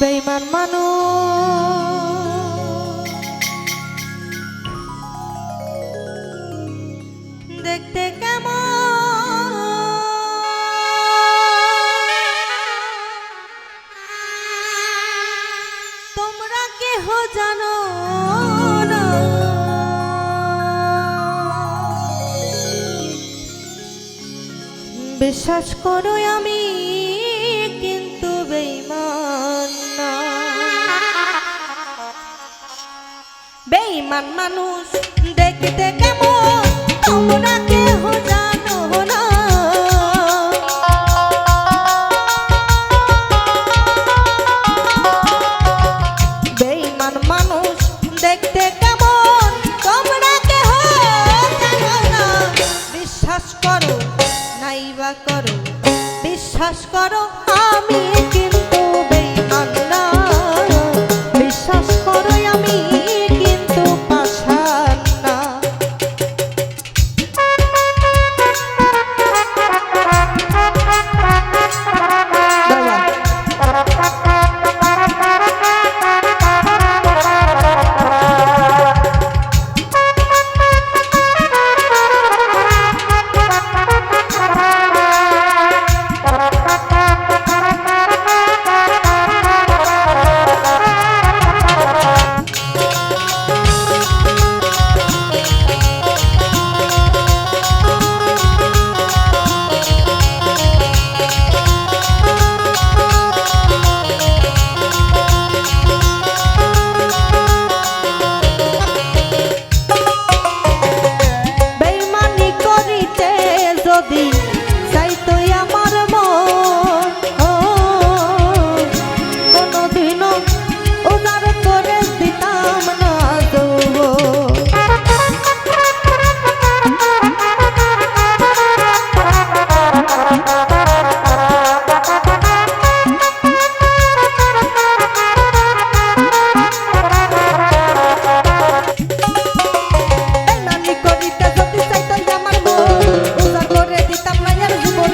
বেইমান মানু দেখতে কেমন? তোমরা কেহ জানো না? বিশ্বাস করো আমি বেমান মানুষ দেখতে কেমন? দেখতে কেমন? না। বিশ্বাস নাইবা করো। বিশ্বাস করো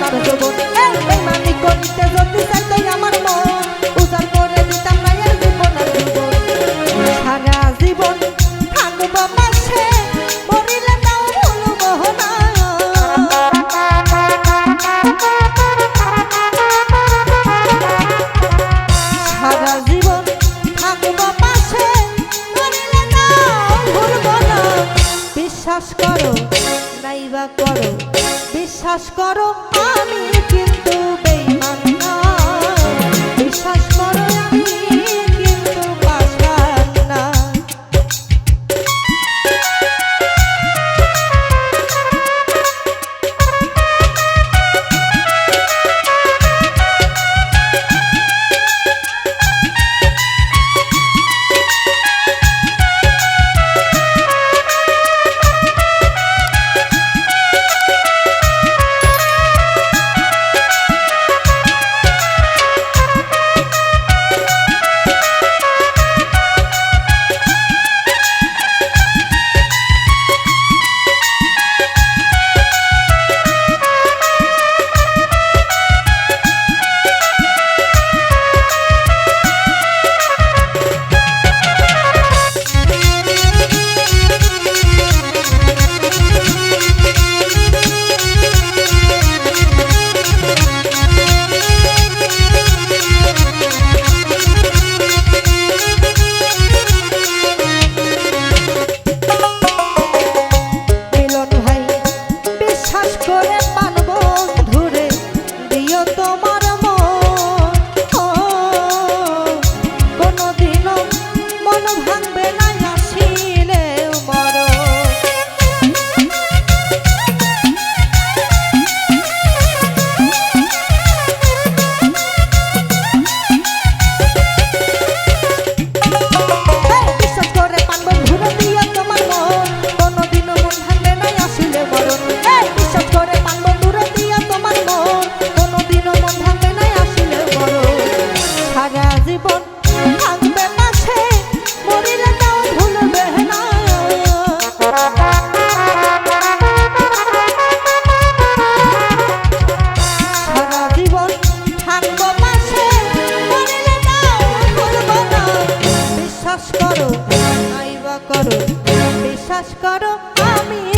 他的周末 বিশ্বাস করো আমি বিশ্বাস করো আমি